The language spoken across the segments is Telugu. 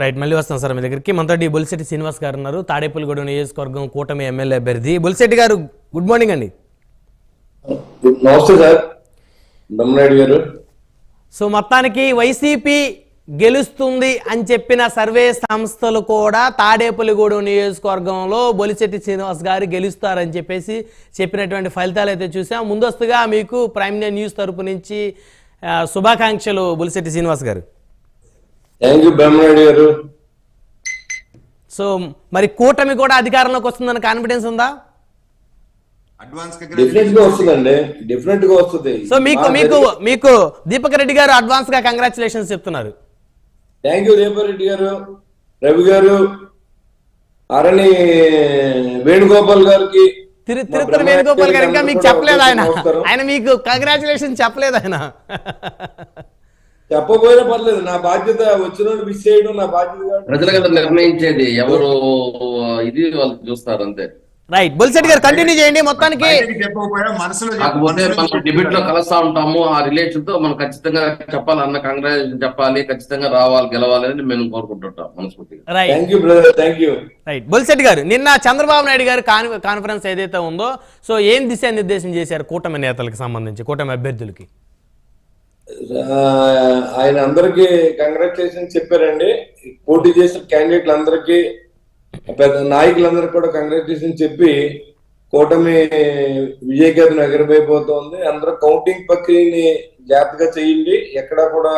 రైట్ మళ్ళీ వస్తాం సార్ మీ దగ్గరికి. మనతోటి బొలిశెట్టి శ్రీనివాస్ గారు ఉన్నారు. తాడేపల్లిగూడెం నియోజకవర్గం కూటమి ఎమ్మెల్యే అభ్యర్థి. బొలిశెట్టి గారు గుడ్ మార్నింగ్ అండి. నమస్తే సార్. గారు. సో మొత్తానికి వైసీపీ గెలుస్తుంది అని చెప్పిన సర్వే సంస్థలు కూడా తాడేపల్లిగూడెం నియోజకవర్గంలో బొలిశెట్టి శ్రీనివాస్ గారు గెలుస్తారని చెప్పేసి చెప్పినటువంటి ఫలితాలు అయితే చూసాం. ముందస్తుగా మీకు ప్రైమ్ న్యూస్ తరపు నుంచి శుభాకాంక్షలు బొలిశెట్టి శ్రీనివాస్ గారు. థ్యాంక్ యూ బ్రహ్మనాయుడు గారు. సో మరి కూటమి కూడా అధికారంలోకి వస్తుందన్న కాన్ఫిడెన్స్ ఉందా? అడ్వాన్స్ డెఫినెట్గా వస్తుందండి. డెఫినెట్గా వస్తుంది. సో మీకు మీకు మీకు దీపక్ రెడ్డి గారు అడ్వాన్స్గా కంగ్రాచులేషన్స్ చెప్తున్నారు. థ్యాంక్ యూ దీపారెడ్డి గారు. రవి గారు. అరణి వేణుగోపాల్ గారికి తిరుపతి వేణుగోపాల్ గారు ఇంకా మీకు చెప్పలేదు ఆయన. ఆయన మీకు కంగ్రాచులేషన్ చెప్పలేదు ఆయన. చెప్పకపోయినా పర్లేదు నా బాధ్యత వచ్చిన మిస్ చేయడం నా బాధ్యత. ప్రజలు కదా నిర్ణయించేది ఎవరు ఇది వాళ్ళు చూస్తారు అంతే. రైట్ బొలిశెట్టి గారు కంటిన్యూ చేయండి మొత్తానికి. డిబేట్లో కలుస్తా ఉంటాము. ఆ రిలేషన్తో మనం ఖచ్చితంగా చెప్పాలి అన్న కంగ్రాచులేషన్ చెప్పాలి ఖచ్చితంగా రావాలి గెలవాలి అని మేము కోరుకుంటుంటాం మనస్ఫూర్తిగా. రైట్ బొలిశెట్టి గారు నిన్న చంద్రబాబు నాయుడు గారు కాన్- కాన్ఫరెన్స్ ఏదైతే ఉందో సో ఏం దిశానిర్దేశం చేశారు కూటమి నేతలకు సంబంధించి కూటమి అభ్యర్థులకి? ఆయన అందరికి కంగ్రాచులేషన్ చెప్పారండి. పోటీ చేసిన క్యాండిడేట్లు అందరికి పెద్ద నాయకులందరికీ కూడా కంగ్రాచులేషన్ చెప్పి కూటమి విజయకేతను ఎగరబైపోతుంది అందరూ కౌంటింగ్ ప్రక్రియని జాగ్రత్తగా చేయండి. ఎక్కడ కూడా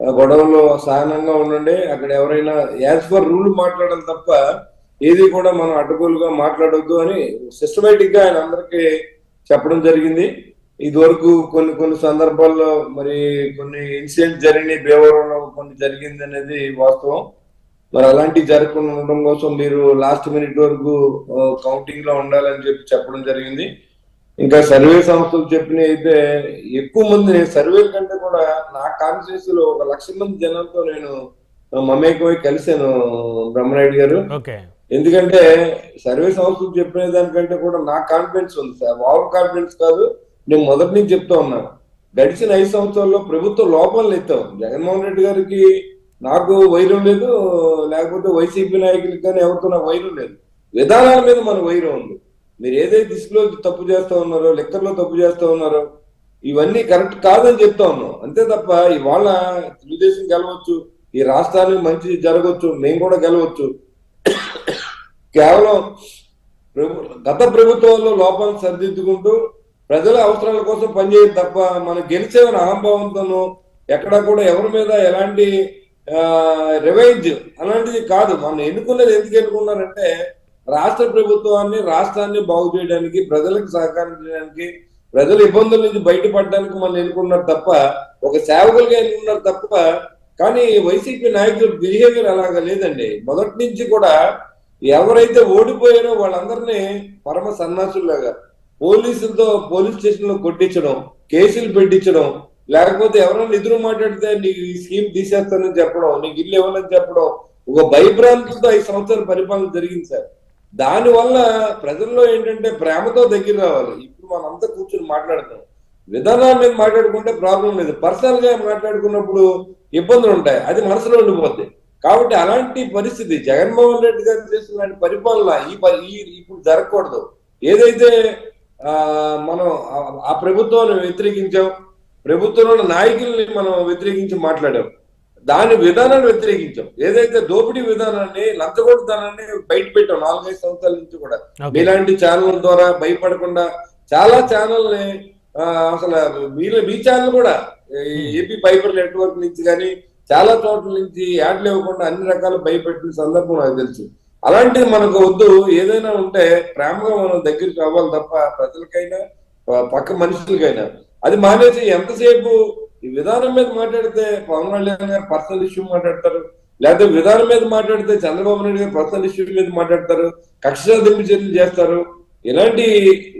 గొడవలు సహనంగా ఉండండి. అక్కడ ఎవరైనా యాజ్ ఫర్ రూల్ మాట్లాడాలి తప్ప ఏది కూడా మనం అడ్డగోలుగా మాట్లాడొద్దు అని సిస్టమేటిక్గా ఆయన అందరికి చెప్పడం జరిగింది. ఇదివరకు కొన్ని కొన్ని సందర్భాల్లో మరి కొన్ని ఇన్సిడెంట్ జరిగినాయి భీమవరంలో కొన్ని జరిగింది అనేది వాస్తవం. మరి అలాంటివి జరగకుండా ఉండడం కోసం మీరు లాస్ట్ మినిట్ వరకు కౌంటింగ్లో ఉండాలని చెప్పి చెప్పడం జరిగింది. ఇంకా సర్వే సంస్థలు చెప్పిన అయితే ఎక్కువ మంది సర్వేల కంటే కూడా నా కాన్స్టిట్యూన్సీ లో ఒక లక్ష మంది జనాలతో నేను మమేకమై కలిశాను బ్రహ్మనాయుడు గారు. ఎందుకంటే సర్వే సంస్థలు చెప్పిన దానికంటే కూడా నా కాన్ఫిడెన్స్ ఉంది సార్. ఓవర్ కాన్ఫిడెన్స్ కాదు నేను మొదటి నుంచి చెప్తా ఉన్నాను గడిచిన ఐదు సంవత్సరాల్లో ప్రభుత్వ లోపాలు ఎత్తాం జగన్మోహన్ రెడ్డి గారికి నాకు వైరం లేదు లేకపోతే వైసీపీ నాయకులకి కానీ ఎవరితో నాకు వైరం లేదు. విధానాల మీద మన వైరం ఉంది. మీరు ఏదైతే దిశలో తప్పు చేస్తా ఉన్నారో లెక్కర్లో తప్పు చేస్తా ఉన్నారో ఇవన్నీ కరెక్ట్ కాదని చెప్తా ఉన్నాం అంతే తప్ప ఇవాళ తెలుగుదేశం గెలవచ్చు ఈ రాష్ట్రానికి మంచి జరగవచ్చు మేము కూడా గెలవచ్చు. కేవలం ప్రభు గత ప్రభుత్వంలో లోపాలను సరిదిద్దుకుంటూ ప్రజల అవసరాల కోసం పనిచేయదు తప్ప మనం గెలిచేవని అహంభావంతోనూ ఎక్కడా కూడా ఎవరి మీద ఎలాంటి రివైజ్ అలాంటిది కాదు. మనం ఎన్నుకున్నది ఎందుకు ఎన్నుకున్నారంటే రాష్ట్ర ప్రభుత్వాన్ని రాష్ట్రాన్ని బాగు చేయడానికి ప్రజలకు సహకారం చేయడానికి ప్రజల ఇబ్బందుల నుంచి బయటపడడానికి మనం ఎన్నుకున్నారు తప్ప ఒక సేవకులుగా ఎన్నుకున్నారు తప్ప కానీ వైసీపీ నాయకుల బిహేవియర్ అలాగా లేదండి. మొదటి నుంచి కూడా ఎవరైతే ఓడిపోయారో వాళ్ళందరినీ పరమ సన్నాసుల్లాగా పోలీసులతో పోలీస్ స్టేషన్లో కొట్టించడం కేసులు పెట్టించడం లేకపోతే ఎవరైనా నిధులు మాట్లాడితే నీకు ఈ స్కీమ్ తీసేస్తానని చెప్పడం నీకు ఇల్లు ఇవ్వాలని చెప్పడం ఒక భయభ్రాంతులతో ఐదు సంవత్సరాల పరిపాలన జరిగింది సార్. దాని వల్ల ప్రజల్లో ఏంటంటే ప్రేమతో దగ్గర రావాలి. ఇప్పుడు మనం అంతా కూర్చొని మాట్లాడతాం. విధానాల మీద మాట్లాడుకుంటే ప్రాబ్లం లేదు. పర్సనల్గా మాట్లాడుకున్నప్పుడు ఇబ్బందులు ఉంటాయి. అది మనసులో ఉండిపోద్ది. కాబట్టి అలాంటి పరిస్థితి జగన్మోహన్ రెడ్డి గారు చేసిన పరిపాలన ఈ ఇప్పుడు జరగకూడదు. ఏదైతే మనం ఆ- ప్రభుత్వాన్ని వ్యతిరేకించాం. ప్రభుత్వంలో నాయకుల్ని మనం వ్యతిరేకించి మాట్లాడాం. దాని విధానాన్ని వ్యతిరేకించాం. ఏదైతే దోపిడీ విధానాన్ని లంచగొడతానని బయట పెట్టాం నాలుగైదు సంవత్సరాల నుంచి కూడా. మీలాంటి ఛానల్ ద్వారా భయపడకుండా చాలా ఛానల్ని అసలు మీరు మీ ఛానల్ కూడా ఏపీ ఫైబర్ నెట్వర్క్ నుంచి కానీ చాలా చోట్ల నుంచి యాడ్లు ఇవ్వకుండా అన్ని రకాల భయపెట్టిన సందర్భం నాకు తెలుసు. అలాంటిది మనకు వద్దు. ఏదైనా ఉంటే ప్రేమగా మనం దగ్గరికి అవ్వాలి తప్ప ప్రజలకైనా పక్క మనుషులకైనా. అది మానేసి ఎంతసేపు ఈ విధానం మీద మాట్లాడితే పవన్ కళ్యాణ్ గారు పర్సనల్ ఇష్యూ మాట్లాడతారు? లేకపోతే విధానం మీద మాట్లాడితే చంద్రబాబు నాయుడు గారు పర్సనల్ ఇష్యూ మీద మాట్లాడతారు? కక్ష దింపు చర్యలు చేస్తారు? ఇలాంటి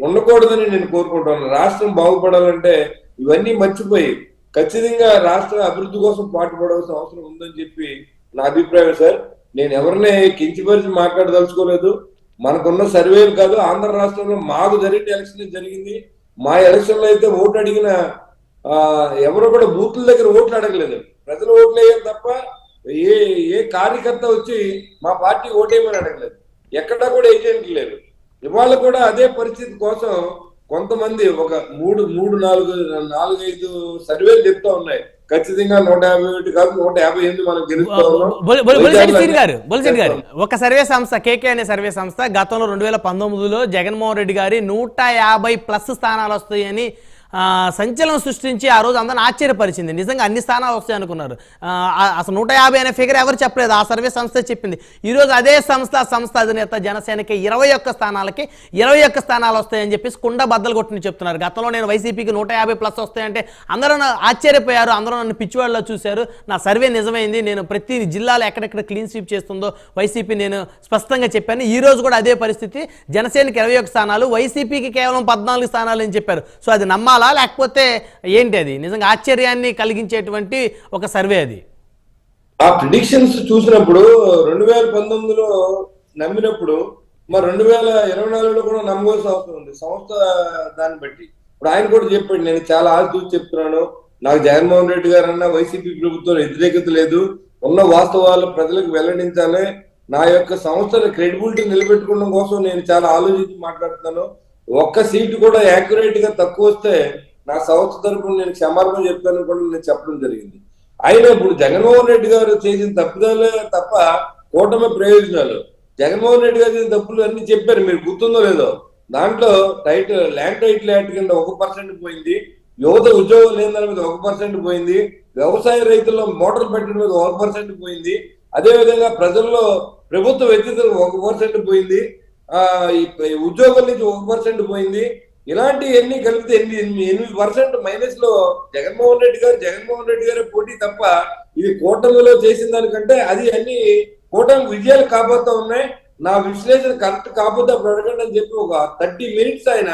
ఉండకూడదని నేను కోరుకుంటాను రాష్ట్రం బాగుపడాలంటే ఇవన్నీ మర్చిపోయి ఖచ్చితంగా రాష్ట్ర అభివృద్ధి కోసం పాటుపడవలసిన అవసరం ఉందని చెప్పి నా అభిప్రాయం సార్. నేను ఎవరిని కించిపరిచి మాట్లాడదలుచుకోలేదు. మనకున్న సర్వేలు కాదు ఆంధ్ర రాష్ట్రంలో మాకు జరిగిన ఎలక్షన్ జరిగింది. మా ఎలక్షన్లో అయితే ఓటు అడిగిన ఎవరు కూడా బూత్ల దగ్గర ఓట్లు అడగలేదు. ప్రజలు ఓట్లు వేయాలి తప్ప ఏ ఏ కార్యకర్త వచ్చి మా పార్టీ ఓటేయమని అడగలేదు. ఎక్కడా కూడా ఏజెంట్లు లేరు. ఇవాళ కూడా అదే పరిస్థితి కోసం కొంతమంది ఒక మూడు మూడు నాలుగు నాలుగైదు సర్వేలు చెప్తా ఉన్నాయి. ఖచ్చితంగా నూట యాభై ఒకటి కాదు నూట యాభై ఎనిమిది మనం గెలుస్తా గారు బొలిశెట్టి గారు. ఒక సర్వే సంస్థ కేకే అనే సర్వే సంస్థ గతంలో రెండు వేల పంతొమ్మిదిలో జగన్మోహన్ రెడ్డి గారి నూట యాభై ప్లస్ స్థానాలు వస్తాయని సంచలనం సృష్టించి ఆ రోజు అందరిని ఆశ్చర్యపరిచింది. నిజంగా అన్ని స్థానాలు వస్తాయి అనుకున్నారు. అసలు నూట యాభై అనే ఫిగర్ ఎవరు చెప్పలేదు. ఆ సర్వే సంస్థ చెప్పింది. ఈ రోజు అదే సంస్థ సంస్థ అధినేత జనసేనకి ఇరవై ఒక్క స్థానాలకి ఇరవై ఒక్క స్థానాలు వస్తాయని చెప్పేసి కుండ బద్దలు కొట్టిని చెప్తున్నారు. గతంలో నేను వైసీపీకి నూట యాభై ప్లస్ వస్తాయంటే అందరూ ఆశ్చర్యపోయారు. అందరూ నన్ను పిచ్చివాళ్ళలో చూశారు. నా సర్వే నిజమైంది. నేను ప్రతి జిల్లాలో ఎక్కడెక్కడ క్లీన్ స్వీప్ చేస్తుందో వైసీపీ నేను స్పష్టంగా చెప్పాను. ఈ రోజు కూడా అదే పరిస్థితి. జనసేనకి ఇరవై ఒక్క స్థానాలు వైసీపీకి కేవలం పద్నాలుగు స్థానాలు అని చెప్పారు. సో అది నమ్మాలా? లేకపోతే ఏంటి అది? నిజంగా ఆశ్చర్యాన్ని కలిగించేటువంటి ఒక సర్వే అది. ఆ ప్రిడిక్షన్స్ చూసినప్పుడు రెండు వేల పంతొమ్మిదిలో నమ్మినప్పుడు మరి రెండు వేల ఇరవై నాలుగులో కూడా నమ్మవలసిన అవసరం ఉంది. సంస్థ దాన్ని బట్టి. ఇప్పుడు ఆయన కూడా చెప్పాడు నేను చాలా ఆశ చూసి చెప్తున్నాను. నాకు జగన్మోహన్ రెడ్డి గారు అన్న వైసీపీ ప్రభుత్వం వ్యతిరేకత లేదు. ఉన్న వాస్తవాలు ప్రజలకు వెల్లడించాలి. నా యొక్క సంస్థల క్రెడిబిలిటీ నిలబెట్టుకోవడం కోసం నేను చాలా ఆలోచించి మాట్లాడుతున్నాను. ఒక్క సీటు కూడా యాక్యురేట్గా తక్కువ వస్తే నా సంస్థ తరపున నేను క్షమాపణ చెప్తాను కూడా నేను చెప్పడం జరిగింది. అయినా ఇప్పుడు జగన్మోహన్ రెడ్డి గారు చేసిన తప్పుదలే తప్ప కూటమి ప్రయోజనాలు. జగన్మోహన్ రెడ్డి గారు చేసిన తప్పులు అన్ని చెప్పారు. మీరు గుర్తుందో లేదో? దాంట్లో టైటిల్ ల్యాండ్ టైటిల్ యాక్ట్ కింద ఒక పర్సెంట్ పోయింది. యువత ఉద్యోగం లేని దాని మీద ఒక పర్సెంట్ పోయింది. వ్యవసాయ రైతుల్లో మోటార్ పెట్టడం మీద ఒక పర్సెంట్ పోయింది. అదేవిధంగా ప్రజల్లో ప్రభుత్వ వ్యక్తిత్వం ఒక పర్సెంట్ పోయింది. ఉద్యోగుల నుంచి ఒక పర్సెంట్ పోయింది. ఇలాంటి ఎన్ని కలిపితే ఎన్ని ఎనిమిది పర్సెంట్ మైనస్లో జగన్మోహన్ రెడ్డి గారు జగన్మోహన్ రెడ్డి గారి పోటీ తప్ప ఇది కూటమిలో చేసిన దానికంటే అది అన్ని కూటమి విజయాలు కాబోతా ఉన్నాయి. నా విశ్లేషణ కరెక్ట్ కాకపోతే అప్పుడు అడగండి అని చెప్పి ఒక థర్టీ మినిట్స్ ఆయన.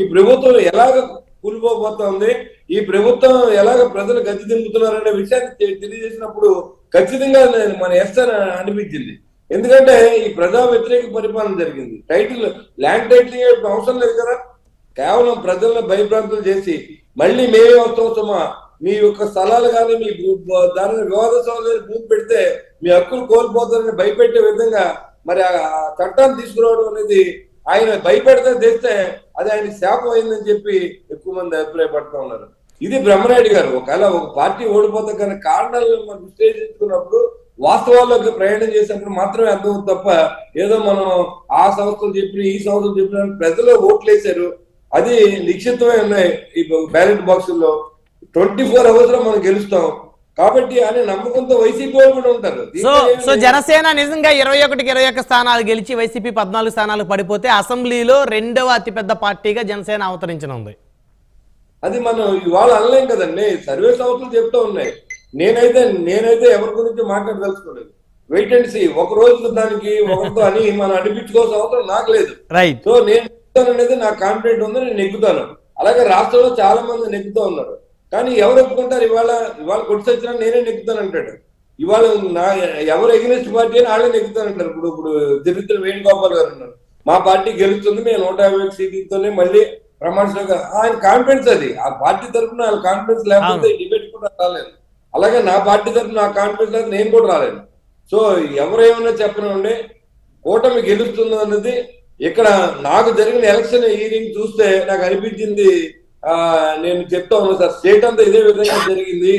ఈ ప్రభుత్వం ఎలాగ కూలిపోబోతోంది ఈ ప్రభుత్వం ఎలాగ ప్రజలు గతి దింపుతున్నారనే విషయాన్ని తెలియజేసినప్పుడు ఖచ్చితంగా మన ఎస్ అని అనిపించింది. ఎందుకంటే ఈ ప్రజా వ్యతిరేక పరిపాలన జరిగింది. టైటిల్ ల్యాండ్ టైటిల్ అవసరం లేదు కదా? కేవలం ప్రజలను భయభ్రాంతులు చేసి మళ్ళీ మేమే వస్తాం మీ యొక్క స్థలాలు కానీ మీ దానిని దాని మీద వివాద భూమి పెడితే మీ హక్కులు కోల్పోతారని భయపెట్టే విధంగా మరి ఆ ఆ చట్టాన్ని తీసుకురావడం అనేది ఆయన భయపెడితే తెస్తే అది ఆయన శాపం అయిందని చెప్పి ఎక్కువ మంది అభిప్రాయపడుతూ ఉన్నారు. ఇది బ్రహ్మనాయుడు గారు. ఒకవేళ ఒక పార్టీ ఓడిపోతే కానీ కారణాలను మనం విశ్లేషించుకున్నప్పుడు వాస్తవాల్లోకి ప్రయాణం చేసినప్పుడు మాత్రమే అర్థం తప్ప ఏదో మనం ఆ సంస్థలు చెప్పిన ఈ సంస్థలు చెప్పిన ప్రజలు ఓట్లు వేశారు అది నిక్షిప్తమై ఉన్నాయి. ఈ బ్యాలెట్ బాక్సుల్లో ట్వంటీ ఫోర్ అవర్స్లో మనం గెలుస్తాం. కాబట్టి అనే నమ్మకంతో వైసీపీ వాళ్ళు కూడా ఉంటారు. సో. జనసేన నిజంగా ఇరవై ఒకటికి ఇరవై ఒక్క స్థానాలు గెలిచి వైసీపీ పద్నాలుగు స్థానాలు పడిపోతే అసెంబ్లీలో రెండవ అతిపెద్ద పార్టీగా జనసేన అవతరించనుంది. అది మనం ఇవాళ అనలేం కదండి. సర్వే సంస్థలు చెప్తూ ఉన్నాయి. నేనైతే నేనైతే ఎవరి గురించి మాట్లాడదలుచుకోలేదు. వెయిట్ అండ్ సీ ఒక రోజు దానికి ఒకరితో అని మనం అనిపించుకోవాల్సిన అవసరం నాకు లేదు. సో నేను అనేది నాకు కాన్ఫిడెంట్ ఉంది నేను ఎక్కుతాను అలాగే రాష్ట్రంలో చాలా మంది నెక్కుతూ ఉన్నారు. కానీ ఎవరు ఒప్పుకుంటారు? ఇవాళ ఇవాళ కొట్టి సచ్చినా నేనే నెక్కుతాను అంటాడు. ఇవాళ నా ఎవరు ఎగ్నెస్ట్ పార్టీ అని వాళ్ళే నెక్కుతాను అంటారు. ఇప్పుడు ఇప్పుడు తిరుపతి వేణుగోపాల్ గారు ఉన్నారు. మా పార్టీ గెలుస్తుంది మేము నూట యాభై సీట్లతోనే మళ్ళీ ప్రమాణ ఆయన కాన్ఫిడెన్స్ అది. ఆ పార్టీ తరఫున వాళ్ళ కాన్ఫిడెన్స్ లేకపోతే డిబేట్ కూడా రాలేదు. అలాగే నా పార్టీ తరఫున నా కాన్ఫిడెన్స్ లేదు నేను కూడా రాలేను. సో ఎవరేమన్నా చెప్పనివ్వండి కూటమి గెలుస్తుంది అన్నది ఇక్కడ నాకు జరిగిన ఎలక్షన్ హీరింగ్ చూస్తే నాకు అనిపించింది ఆ నేను చెప్తా ఉన్నాను సార్ స్టేట్ అంతా ఇదే విధంగా జరిగింది.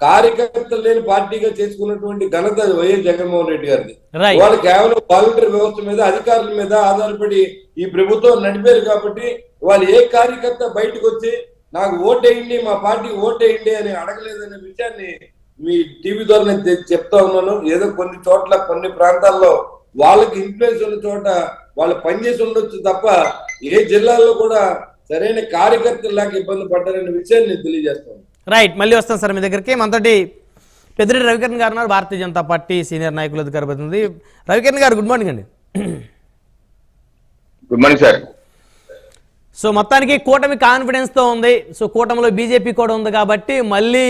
కార్యకర్తలు లేని పార్టీగా చేసుకున్నటువంటి ఘనత వైఎస్ జగన్మోహన్ రెడ్డి గారిది. వాళ్ళు కేవలం వాలంటీర్ వ్యవస్థ మీద అధికారుల మీద ఆధారపడి ఈ ప్రభుత్వం నడిపారు కాబట్టి వాళ్ళు ఏ కార్యకర్త బయటకు వచ్చి నాకు ఓటేయండి మా పార్టీ ఓటేయండి అని అడగలేదనే విషయాన్ని మీ టీవీ ద్వారా నేను చెప్తా ఉన్నాను. ఏదో కొన్ని చోట్ల కొన్ని ప్రాంతాల్లో వాళ్ళకి ఇన్ఫ్లుయెన్స్ ఉన్న చోట వాళ్ళు పనిచేసి ఉండొచ్చు తప్ప ఏ జిల్లాల్లో కూడా సరైన కార్యకర్తలాగా ఇబ్బంది పడ్డారనే విషయాన్ని నేను తెలియజేస్తాను. రైట్ మళ్ళీ వస్తాం సార్ మీ దగ్గరికి. మనతోటి పెద్దిరెడ్డి రవికిరణ్ గారు ఉన్నారు. భారతీయ జనతా పార్టీ సీనియర్ నాయకులు అధికార రవికిరణ్ గారు గుడ్ మార్నింగ్ అండి. Good morning sir. సో మొత్తానికి కూటమి కాన్ఫిడెన్స్తో ఉంది. సో కూటమిలో బీజేపీ కూడా ఉంది కాబట్టి మళ్ళీ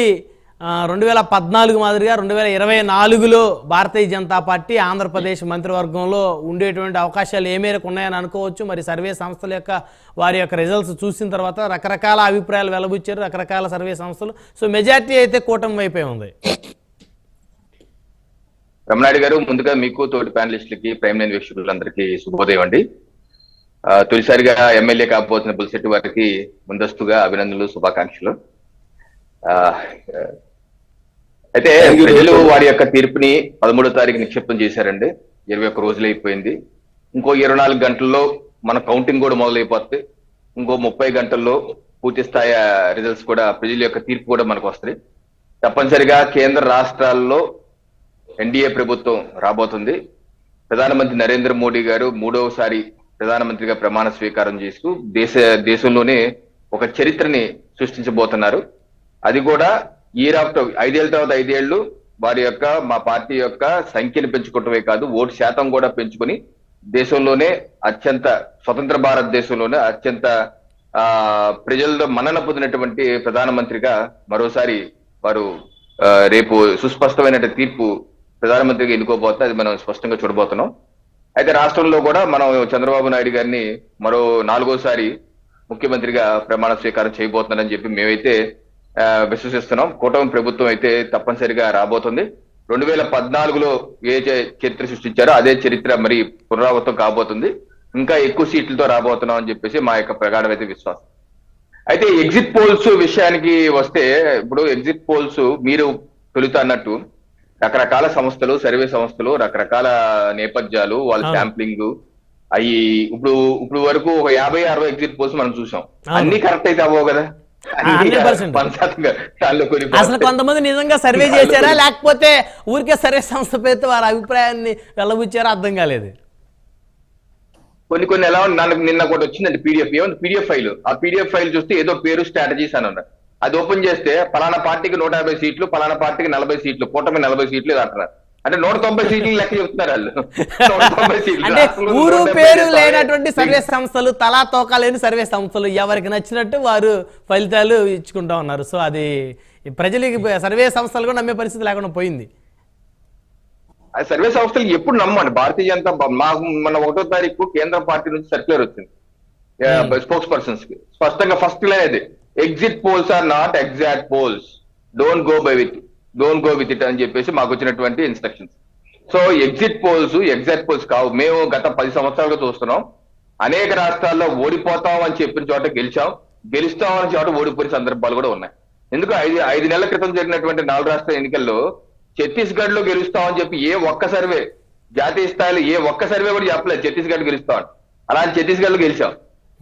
రెండు వేల పద్నాలుగు మాదిరిగా రెండు వేల ఇరవై నాలుగులో భారతీయ జనతా పార్టీ ఆంధ్రప్రదేశ్ మంత్రివర్గంలో ఉండేటువంటి అవకాశాలు ఏ మేరకు ఉన్నాయని అనుకోవచ్చు. మరి సర్వే సంస్థల యొక్క వారి యొక్క రిజల్ట్స్ చూసిన తర్వాత రకరకాల అభిప్రాయాలు వెలబుచ్చారు రకరకాల సర్వే సంస్థలు. సో మెజార్టీ అయితే కూటమి వైపే ఉంది. రమణాడి గారు ముందుగా మీకు తోటి ప్యానలిస్టులకి ప్రైమ్ లైన్ వీక్షకులందరికీ శుభోదయం అండి. తొలిసారిగా ఎమ్మెల్యే కాబోతున్న బుల్సెట్టి వారికి ముందస్తుగా అభినందనలు శుభాకాంక్షలు. అయితే ప్రజలు. వారి యొక్క తీర్పుని పదమూడో తారీఖు నిక్షిప్తం చేశారండి. ఇరవై ఒక్క రోజులు అయిపోయింది. ఇంకో ఇరవై నాలుగు గంటల్లో మన కౌంటింగ్ కూడా మొదలైపోతుంది. ఇంకో ముప్పై గంటల్లో పూర్తి స్థాయి రిజల్ట్స్ కూడా ప్రజల యొక్క తీర్పు కూడా మనకు వస్తుంది తప్పనిసరిగా కేంద్ర రాష్ట్రాల్లో ఎన్డీఏ ప్రభుత్వం రాబోతుంది. ప్రధానమంత్రి నరేంద్ర మోడీ గారు మూడవసారి ప్రధానమంత్రిగా ప్రమాణ స్వీకారం చేస్తూ దేశ దేశంలోనే ఒక చరిత్రని సృష్టించబోతున్నారు. అది కూడా ఇయర్ ఆఫ్టర్ ఐదేళ్ళ తర్వాత ఐదేళ్ళు వారి యొక్క మా పార్టీ యొక్క సంఖ్యను పెంచుకోవటమే కాదు ఓటు శాతం కూడా పెంచుకుని దేశంలోనే అత్యంత స్వతంత్ర భారతదేశంలోనే అత్యంత ఆ ప్రజల్లో మన్నన పొందినటువంటి ప్రధానమంత్రిగా మరోసారి వారు రేపు సుస్పష్టమైన తీర్పు ప్రధానమంత్రిగా ఎన్నుకోబోతే అది మనం స్పష్టంగా చూడబోతున్నాం. అయితే రాష్ట్రంలో కూడా మనం చంద్రబాబు నాయుడు గారిని మరో నాలుగోసారి ముఖ్యమంత్రిగా ప్రమాణ స్వీకారం చేయబోతున్నారని చెప్పి మేమైతే విశ్వసిస్తున్నాం. కూటమి ప్రభుత్వం అయితే తప్పనిసరిగా రాబోతుంది. రెండు వేల పద్నాలుగులో ఏ చరిత్ర సృష్టించారో అదే చరిత్ర మరి పునరావృతం కాబోతుంది. ఇంకా ఎక్కువ సీట్లతో రాబోతున్నాం అని చెప్పేసి మా యొక్క ప్రగాఢమైతే విశ్వాసం. అయితే ఎగ్జిట్ పోల్స్ విషయానికి వస్తే ఇప్పుడు ఎగ్జిట్ పోల్స్ మీరు తొలుత అన్నట్టు రకరకాల సంస్థలు సర్వే సంస్థలు రకరకాల నేపథ్యాలు వాళ్ళ. శాంప్లింగ్. అవి ఇప్పుడు ఇప్పుడు వరకు ఒక యాభై అరవై ఎగ్జిట్ పోల్స్ మనం చూసాం. అన్ని కరెక్ట్ అయితే అవ్వవు కదా? అన్ని 100%. వంద శాతంగా దానిలో కొన్ని అసలు కొంతమంది నిజంగా సర్వే చేశారా? లేకపోతే ఊరికే సర్వే సంస్థ పేరుతో వారి అభిప్రాయాన్ని వెళ్ళబుచ్చారా? అర్థం కాలేదు. కొన్ని కొన్ని ఎలా ఉంది నాకు నిన్న ఒకటి వచ్చిందండి పీడిఎఫ్. ఏముంది? PDF file. ఆ పీడిఎఫ్ ఫైల్ చూస్తే ఏదో పేరు స్ట్రాటజీస్ అని ఉన్నారు. అది ఓపెన్ చేస్తే పలానా పార్టీకి నూట యాభై సీట్లు పలానా పార్టీకి నలభై సీట్లు కూటమి నలభై సీట్లు అంటున్నారు అంటే నూట తొంభై సీట్లు లెక్క చెప్తున్నారు వాళ్ళు. ఊరు పేరు. లేనటువంటి సర్వే సంస్థలు తలా తోక లేని సర్వే సంస్థలు ఎవరికి నచ్చినట్టు వారు ఫలితాలు ఇచ్చుకుంటా ఉన్నారు. సో అది ప్రజలకి సర్వే సంస్థలు కూడా నమ్మే పరిస్థితి లేకుండా పోయింది. ఆ సర్వే సంస్థలు ఎప్పుడు నమ్మండి భారతీయ జనతా మాకు మన ఒకటో తారీఖు కేంద్ర పార్టీ నుంచి సర్క్యులర్ వచ్చింది. స్పోక్స్ పర్సన్స్కి స్పష్టంగా ఫస్ట్ లైన్ అది. Exit polls are not exact polls don't go by with don't go with it అని చెప్పేసి మాకు వచ్చినటువంటి instructions so exit polls exact polls కావు. మేము గత పది సంవత్సరాలుగా చూస్తున్నాం. అనేక రాష్ట్రాల్లో ఓడిపోతాం అని చెప్పిన చోట గెలిచాం. గెలుస్తాం అని చోట ఓడిపోయిన సందర్భాలు కూడా ఉన్నాయి. ఎందుకు? ఐదు ఐదు నెలల క్రితం జరిగినటువంటి నాలుగు రాష్ట్ర ఎన్నికల్లో ఛత్తీస్గఢ్లో గెలుస్తామని చెప్పి ఏ ఒక్క సర్వే జాతీయ స్థాయిలో ఏ ఒక్క సర్వే కూడా చెప్పలేదు. ఛత్తీస్గఢ్ గెలుస్తామని అలా ఛత్తీస్గఢ్లో గెలిచాం.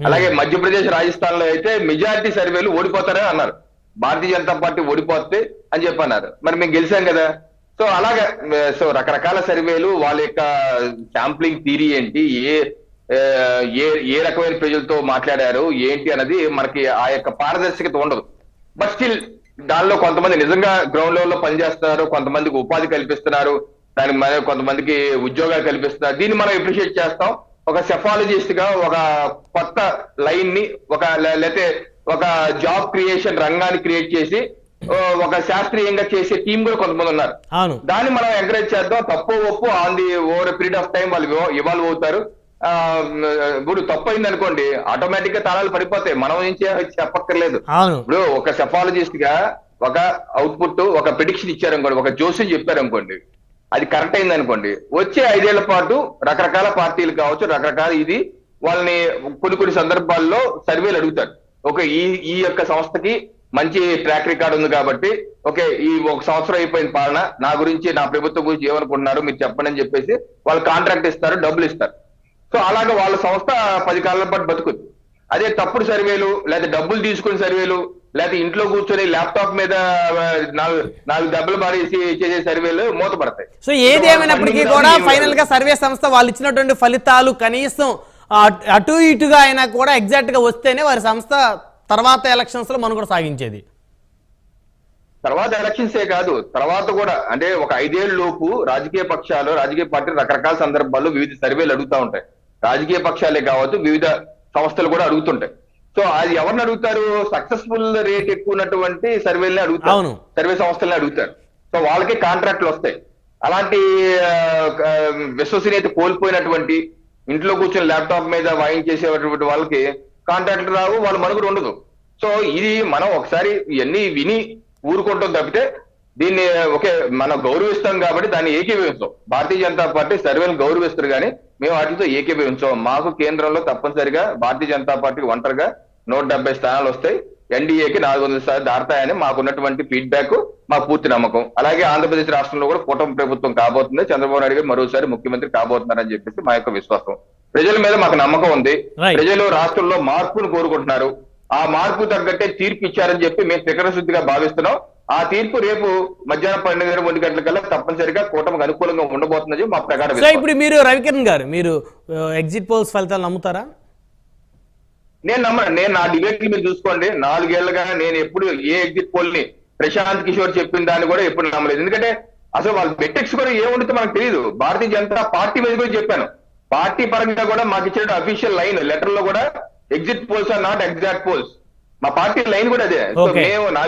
Hmm. అలాగే మధ్యప్రదేశ్ రాజస్థాన్లో అయితే మెజారిటీ సర్వేలు ఓడిపోతారని అన్నారు. భారతీయ జనతా పార్టీ ఓడిపోతే అని చెప్పి అన్నారు మరి మేము గెలిచాం కదా. సో అలాగే సో రకరకాల సర్వేలు వాళ్ళ యొక్క శాంప్లింగ్ థీరీ ఏంటి? ఏ ఏ ఏ రకమైన ప్రజలతో మాట్లాడారు? ఏంటి అన్నది మనకి ఆ యొక్క పారదర్శకత ఉండదు. బట్ స్టిల్ దానిలో కొంతమంది నిజంగా గ్రౌండ్ లెవెల్లో పనిచేస్తున్నారు కొంతమందికి ఉపాధి కల్పిస్తున్నారు దానికి మరి కొంతమందికి ఉద్యోగాలు కల్పిస్తున్నారు. దీన్ని మనం అప్రిషియేట్ చేస్తాం. ఒక సెఫాలజిస్ట్గా ఒక కొత్త లైన్ని ఒక లే- లేతే ఒక జాబ్ క్రియేషన్ రంగాన్ని క్రియేట్ చేసి ఒక శాస్త్రీయంగా చేసే టీం కూడా కొంతమంది ఉన్నారు. దాన్ని మనం ఎంకరేజ్ చేద్దాం. తప్పు ఒప్పు on the over period of time వాళ్ళు ఇవాల్వ్ అవుతారు ఇప్పుడు తప్పు అయింది అనుకోండి ఆటోమేటిక్గా తాళాలు పడిపోతాయి. మనం ఏం చెప్పక్కర్లేదు. ఇప్పుడు ఒక సెఫాలజిస్ట్గా ఒక అవుట్పుట్ ఒక ప్రిడిక్షన్ ఇచ్చారనుకోండి ఒక జోస్యం చెప్పారనుకోండి అది కరెక్ట్ అయింది అనుకోండి వచ్చే ఐదేళ్ళ పాటు రకరకాల పార్టీలు కావచ్చు రకరకాల ఇది వాళ్ళని కొన్ని కొన్ని సందర్భాల్లో సర్వేలు అడుగుతారు. ఓకే ఈ ఈ యొక్క సంస్థకి మంచి ట్రాక్ రికార్డ్ ఉంది కాబట్టి ఓకే ఈ ఒక సంవత్సరం అయిపోయిన పాలన నా గురించి నా ప్రభుత్వం గురించి ఏమనుకుంటున్నారు మీరు చెప్పండి అని చెప్పేసి వాళ్ళు కాంట్రాక్ట్ ఇస్తారు డబ్బులు ఇస్తారు. సో అలాగే వాళ్ళ సంస్థ పది కాలం పాటు బతుకుద్ది అదే తప్పుడు సర్వేలు లేదా డబ్బులు తీసుకుని సర్వేలు లేదా ఇంట్లో కూర్చొని ల్యాప్టాప్ మీద నాలుగు నాలుగు దెబ్బలు మారేసి చేసే సర్వేలు మూతపడతాయి. సో ఏది ఏమైనప్పటికీ కూడా ఫైనల్గా సర్వే సంస్థ వాళ్ళు ఇచ్చినటువంటి ఫలితాలు కనీసం అటు- అటు ఇటుగా అయినా కూడా ఎగ్జాక్ట్గా వస్తేనే వారి సంస్థ తర్వాత ఎలక్షన్స్లో మనుగడ సాగించేది. తర్వాత ఎలక్షన్సే కాదు తర్వాత కూడా అంటే ఒక ఐదేళ్ళ లోపు రాజకీయ పక్షాలు రాజకీయ పార్టీలు రకరకాల సందర్భాల్లో వివిధ సర్వేలు అడుగుతా ఉంటాయి. రాజకీయ పక్షాలే కావచ్చు వివిధ సంస్థలు కూడా అడుగుతుంటాయి. సో అది ఎవరిని అడుగుతారు? సక్సెస్ఫుల్ రేట్ ఎక్కువ ఉన్నటువంటి సర్వేలని అడుగుతారు. సర్వే సంస్థలని అడుగుతారు. సో వాళ్ళకి కాంట్రాక్ట్లు వస్తాయి. అలాంటి విశ్వసనీయత కోల్పోయినటువంటి ఇంట్లో కూర్చొని ల్యాప్టాప్ మీద వాయించేసేటువంటి వాళ్ళకి కాంట్రాక్ట్ రావు వాళ్ళ మనుగుడు ఉండదు. సో ఇది మనం ఒకసారి ఇవన్నీ విని ఊరుకుంటాం తప్పితే దీన్ని ఒకే మనం గౌరవిస్తాం కాబట్టి దాన్ని ఏకీభవించాం. భారతీయ జనతా పార్టీ సర్వేలు గౌరవిస్తారు కానీ మేము వాటితో ఏకీభవించాం. మాకు కేంద్రంలో తప్పనిసరిగా భారతీయ జనతా పార్టీకి ఒంటరిగా నూట డెబ్బై స్థానాలు వస్తాయి. ఎన్డీఏకి నాలుగు వందల స్థానాలు దాడతాయని మాకున్నటువంటి ఫీడ్బ్యాక్ మా పూర్తి నమ్మకం. అలాగే ఆంధ్రప్రదేశ్ రాష్ట్రంలో కూడా కూటమి ప్రభుత్వం కాబోతుంది. చంద్రబాబు నాయుడు గారు మరోసారి ముఖ్యమంత్రి కాబోతున్నారని చెప్పేసి మా యొక్క విశ్వాసం. ప్రజల మీద మాకు నమ్మకం ఉంది. ప్రజలు రాష్ట్రంలో మార్పును కోరుకుంటున్నారు. ఆ మార్పు తగ్గట్టే తీర్పు ఇచ్చారని చెప్పి మేము త్రికర శుద్ధిగా భావిస్తున్నాం. ఆ తీర్పు రేపు మధ్యాహ్నం పన్నెండు గంటల ఒంటి గంటల కల్లా తప్పనిసరిగా కూటమికి అనుకూలంగా ఉండబోతుందని మా ప్రకారం సో. ఇప్పుడు మీరు రవికిరణ్ గారు మీరు ఎగ్జిట్ పోల్స్ ఫలితాలు నమ్ముతారా? నేను నమ్మను నేను నా డిబేట్ మీరు చూసుకోండి. నాలుగేళ్ళుగా నేను ఎప్పుడు ఏ ఎగ్జిట్ పోల్ని ప్రశాంత్ కిషోర్ చెప్పిన దాన్ని కూడా ఎప్పుడు నమ్మలేదు. ఎందుకంటే అసలు వాళ్ళ మెట్రిక్స్ కూడా ఏముంటుందో మనకు తెలియదు భారతీయ జనతా పార్టీ మీద కూడా చెప్పాను. పార్టీ పరంగా కూడా మాకు ఇచ్చిన అఫీషియల్ లైన్ లెటర్లో కూడా exit polls are not exact polls మా పార్టీ లైన్ కూడా అదే. సో. మేము నా